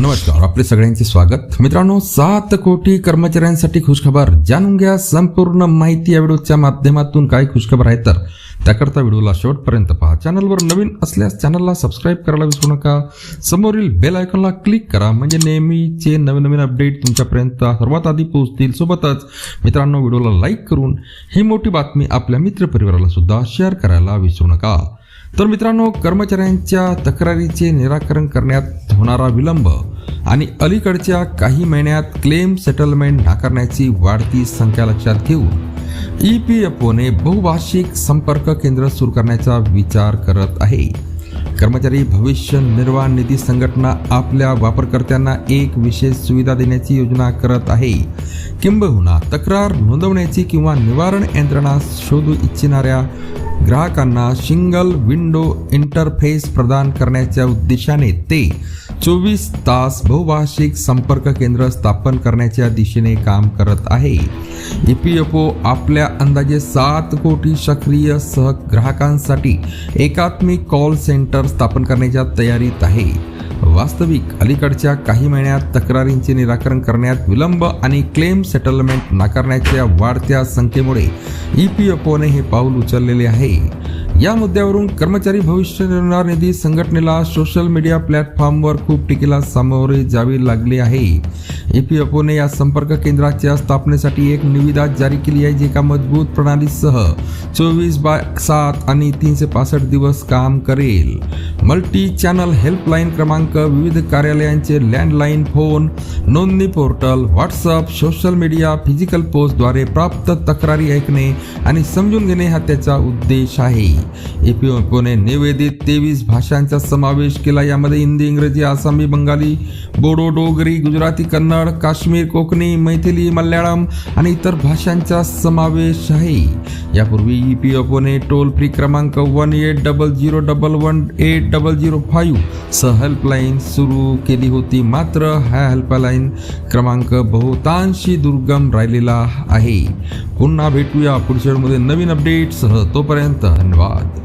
नमस्कार आपले सगळ्यांचे स्वागत. मित्रांनो सात कोटी कर्मचाऱ्यांसाठी खुशखबर. जाणून घ्या संपूर्ण माहिती या व्हिडिओच्या माध्यमातून. काय खुशखबर आहे तर त्याकरता व्हिडिओला शेवटपर्यंत पहा. चॅनलवर नवीन असल्यास चॅनलला सबस्क्राईब करायला विसरू नका. समोरील बेल आयकॉनला क्लिक करा. म्हणजे नेहमीचे नवीन नवीन अपडेट तुमच्यापर्यंत सर्वात आधी पोहोचतील. सोबतच मित्रांनो व्हिडिओला लाईक करून ही मोठी बातमी आपल्या मित्रपरिवाराला सुद्धा शेअर करायला विसरू नका. तर मित्रांनो कर्मचाऱ्यांच्या तक्रारीचे निराकरण करण्यात होणारा विलंब आणि अलीकडच्या काही महिन्यात क्लेम सेटलमेंट नाकारण्याची वाढती संख्या लक्षात घेऊन ई पी एफ ओने बहुभाषिक संपर्क केंद्र सुरू करण्याचा विचार करत आहे. कर्मचारी भविष्य निर्वाह निधी संघटना आपल्या वापरकर्त्यांना एक विशेष सुविधा देण्याची योजना करत आहे. किंबहुना तक्रार नोंदवण्याची किंवा निवारण यंत्रणा शोधू इच्छिणाऱ्या ग्राहकांना सिंगल विंडो इंटरफेस प्रदान करण्याच्या उद्देशाने ते चोवीस तास बहुभाषिक संपर्क केंद्र स्थापन करण्याच्या दिशेने काम करत आहे. ई पी एफ ओ आपल्या अंदाजे सात कोटी सक्रिय सह ग्राहकांसाठी एकात्मिक कॉल सेंटर स्थापन करण्याच्या तयारीत आहे. वास्तविक अलीकडच्या काही महिन्यात तक्रारींचे निराकरण करण्यात विलंब आणि क्लेम सेटलमेंट नाकारण्याच्या वाढत्या संख्येमुळे ई पी एफ ओने हे पाऊल उचललेले आहे. या मुद्द्यावरून कर्मचारी भविष्य निर्वाह निधी संघटनेला सोशल मीडिया प्लॅटफॉर्मवर खूप टीकेला सामोरे जावे लागले आहे. ई पी एफ ओने या संपर्क केंद्राच्या स्थापनेसाठी एक निविदा जारी केली आहे जी एका मजबूत प्रणालीसह चोवीस बाय सात आणि तीनशे पासष्ट दिवस काम करेल. मल्टी चॅनल हेल्पलाईन क्रमांक विविध कार्यालयांचे लँडलाईन फोन नोंदणी portal WhatsApp social media physical पोस्टद्वारे प्राप्त तक्रारी ऐकणे आणि समजून घेणे हा त्याचा उद्देश आहे. एपीओने निवेदित तेवीस भाषांचा समावेश केला. यामध्ये हिंदी इंग्रजी आसामी बंगाली बोडो डोगरी गुजराती कन्नड काश्मीर कोकणी मैथिली मल्याळम आणि इतर भाषांचा समावेश आहे. यापूर्वी ई पी एफ ओने टोल फ्री क्रमांक one eight double zero double one eight double zero five सह हेल्पलाईन सुरू केली होती. मात्र हा हेल्पलाईन क्रमांक बहुतांशी दुर्गम राहिलेला आहे. पुन्हा भेटूया पुढच्या वेळेमध्ये नवीन अपडेटसह तोपर्यंत धन्यवाद.